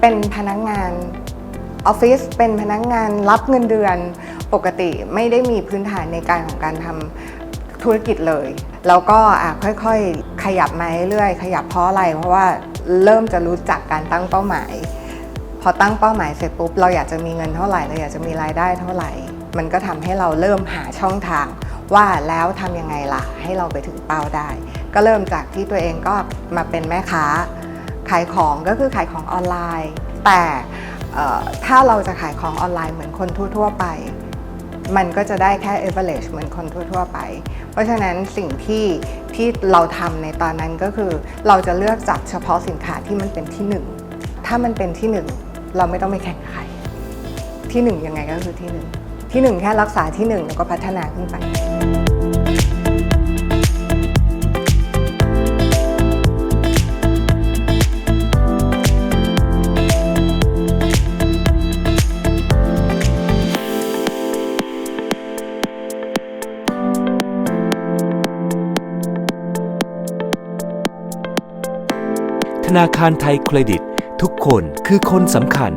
เป็นพนักงานออฟฟิศเป็นพนักงานรับเงินเดือนปกติไม่ได้มีพื้นฐานในการของการทำธุรกิจเลย แล้วก็ค่อยๆ ขยับมาเรื่อยๆขยับเพราะอะไร เพราะว่าเริ่มจะรู้จักการตั้งเป้าหมาย พอตั้งเป้าหมายเสร็จปุ๊บเราอยากจะมีเงินเท่าไหร่เราอยากจะมีรายได้เท่าไหร่ มันก็ทำให้เราเริ่มหาช่องทางว่าแล้วทำยังไงล่ะ ให้เราไปถึงเป้าได้ ก็เริ่มจากที่ตัวเองก็มาเป็นแม่ค้า ขายของก็คือขายของออนไลน์ แต่ถ้าเราจะขายของออนไลน์เหมือนคนทั่ว ๆ ไป มันก็จะได้แค่ average เหมือนคนทั่ว ๆ ไป เพราะฉะนั้นสิ่งที่ที่เราทำในตอนนั้นก็คือ เราจะเลือกจับเฉพาะสินค้าที่มันเป็นที่หนึ่งถ้ามันเป็นที่หนึ่งเราไม่ต้องไปแข่งใครที่หนึ่งยังไงก็คือที่หนึ่งที่หนึ่งแค่รักษาที่หนึ่งแล้วก็พัฒนาขึ้นไป ธนาคารไทยเครดิต ทุกคนคือคนสำคัญ